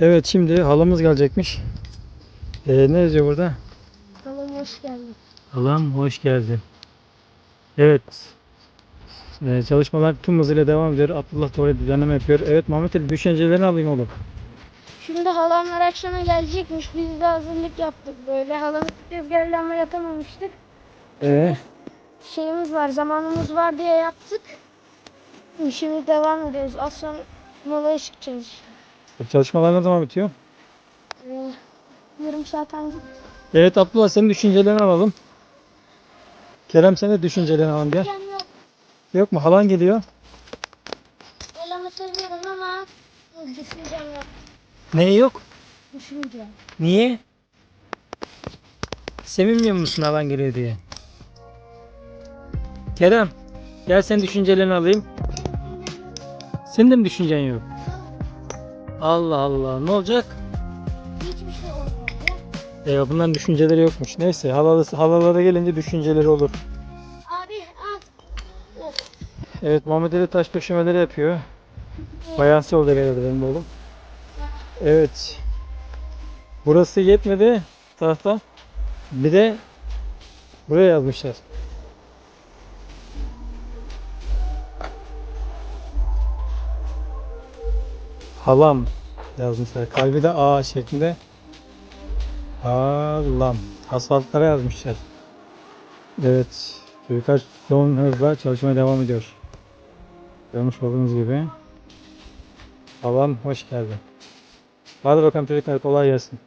Evet şimdi halamız gelecekmiş. Ee, ne yazıyor burada? Halam hoş geldin. Halam hoş geldin. Evet. Ee, çalışmalar tüm hızıyla devam ediyor. Abdullah doğru düzenleme yapıyor. Evet Muhammed Ali düşüncelerini alayım oğlum. Şimdi halamlar akşama gelecekmiş. Biz de hazırlık yaptık böyle. Halamı tezgahla ama yatamamıştık. Ee, Şeyimiz var, zamanımız var diye yaptık. Şimdi devam ediyoruz. Az sonra molaya çıkacağız işte. çalışmalar ne zaman bitiyor? Ee, yarım saat önce. Evet Abdullah senin düşüncelerini alalım. Kerem sen de düşüncelerini alalım gel. yok. Yok mu? Halan geliyor. Halamı seviyorum ama düşüneceğim yok. Neyi yok? Düşüneceğim. Niye? Sevinmiyor musun halan geliyor diye? Kerem gel sen düşüncelerini alayım. Senin de mi düşüncen yok? Allah Allah ne olacak? Hiçbir şey olmadı. Ya bunların düşünceleri yokmuş. Neyse halalı, halalara gelince düşünceleri olur. Abi al. Evet Muhammed Ali taş döşemeleri yapıyor. Bayansı oldu herhalde benim oğlum. Evet. Burası yetmedi tahta. Bir de buraya yazmışlar. Halam yazmışlar. Kalbi de A şeklinde. Halam. Asfaltlara yazmışlar. Evet. Birkaç yoğun hızla çalışmaya devam ediyor. Görmüş olduğunuz gibi. Halam hoş geldin. Hadi bakalım çocuklar kolay gelsin.